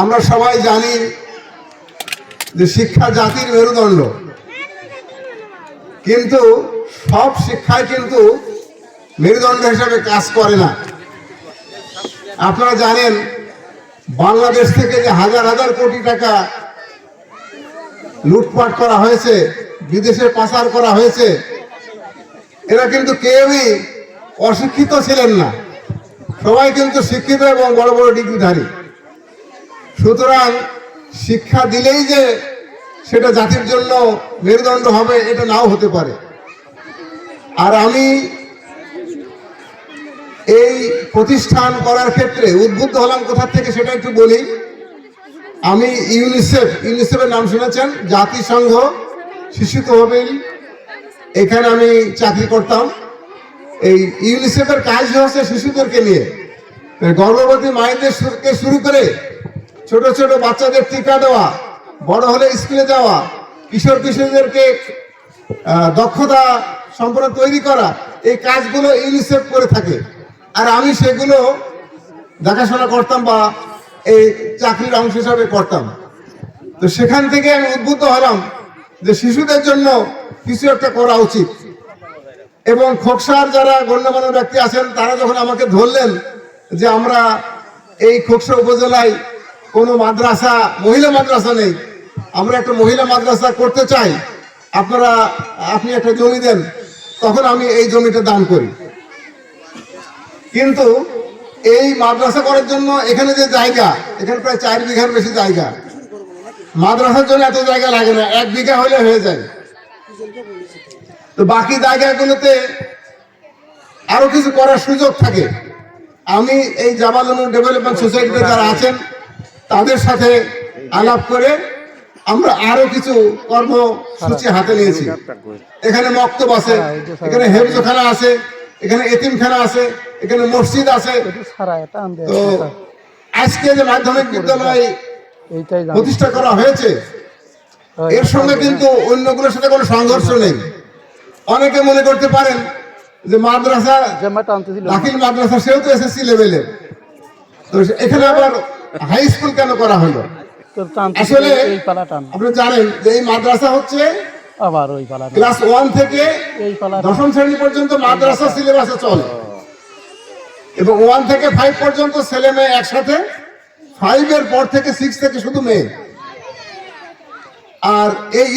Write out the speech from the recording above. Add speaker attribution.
Speaker 1: আমরা সবাই জানি যে শিক্ষা জাতির মেরুদণ্ড। কিন্তু সব শিক্ষায় কিন্তু মেরুদণ্ড হিসাবে কাজ করে না। আপনারা জানেন, বাংলাদেশ থেকে যে হাজার হাজার কোটি টাকা লুটপাট করা হয়েছে, বিদেশে পাচার করা হয়েছে, এরা কিন্তু কেউই অশিক্ষিত ছিলেন না। সবাই কিন্তু শিক্ষিত এবং বড় বড় ডিগ্রিধারী। সুতরাং শিক্ষা দিলেই যে সেটা জাতির জন্য মেরুদণ্ড হবে, এটা নাও হতে পারে। আর আমি এই প্রতিষ্ঠান করার ক্ষেত্রে উদ্বুদ্ধ হলাম কোথা থেকে সেটা একটু বলি। আমি ইউনিসেফ, ইউনিসেফের নাম শুনেছেন, জাতিসংঘ শিশু তহবিল এখানে আমি চাকরি করতাম। এই ইউনিসেফের কাজ হচ্ছে শিশুদেরকে নিয়ে। গর্ভবতী মায়েদের শুরু করে ছোট ছোট বাচ্চাদের টিকা দেওয়া, বড় হলে স্কুলে যাওয়া, কিশোর কিশোরদেরকে দক্ষতা সম্পন্ন তৈরি করা, এই কাজগুলো ইউনিসেফ করে থাকে। আর আমি সেগুলো দেখাশোনা করতাম বা এই চাকরির অংশ হিসাবে করতাম। তো সেখান থেকে আমি উদ্বুদ্ধ হলাম যে শিশুদের জন্য কিছু একটা করা উচিত। এবং খোকসার যারা গণ্যমান্য ব্যক্তি আছেন, তারা যখন আমাকে ধরলেন যে আমরা এই খোকসা উপজেলায় কোনো মাদ্রাসা, মহিলা মাদ্রাসা নেই। আমরা একটা মহিলা মাদ্রাসা করতে চাই। আপনারা, আপনি একটা জমি দেন, তখন আমি এই জমিটা দান করি। কিন্তু এই মাদ্রাসা করার জন্য এখানে যে জায়গা, এখানে প্রায় চার বিঘার বেশি জায়গা। মাদ্রাসার জন্য এত জায়গা লাগে না, এক বিঘা হলে হয়ে যায়। তো বাকি জায়গাগুলোতে আরও কিছু করার সুযোগ থাকে। আমি এই জামালুন ডেভেলপমেন্ট সোসাইটিতে যারা আছেন তাদের সাথে আলাপ করে আমরা আরও কিছু কর্মসূচি হাতে নিয়েছি। এখানে মক্তব আছে এখানে হেফজখানা আছে এখানে এতিমখানা আছে এখানে মসজিদ আছে। তো আজকে যে মাধ্যমিক বিদ্যালয় প্রতিষ্ঠা করা হয়েছে এর সঙ্গে কিন্তু অন্যগুলোর সাথে কোনো সংঘর্ষ নেই। অনেকে মনে করতে পারেন যে মাদ্রাসা দাখিল মাদ্রাসা সেও তো এসএসসি লেভেলের তো এখানে আবার হাই স্কুল কেন করা হলো? আসলে আপনি জানেন যে এই মাদ্রাসা হচ্ছে
Speaker 2: আবার ওই পালা
Speaker 1: ক্লাস ওয়ান থেকে। দশম শ্রেণি পর্যন্ত মাদ্রাসা সিলেবাসে চলে। এবং ওয়ান থেকে ফাইভ পর্যন্ত ছেলে মেয়ে একসাথে ফাইভ এর পর থেকে সিক্স থেকে শুধু মেয়ে। আর এই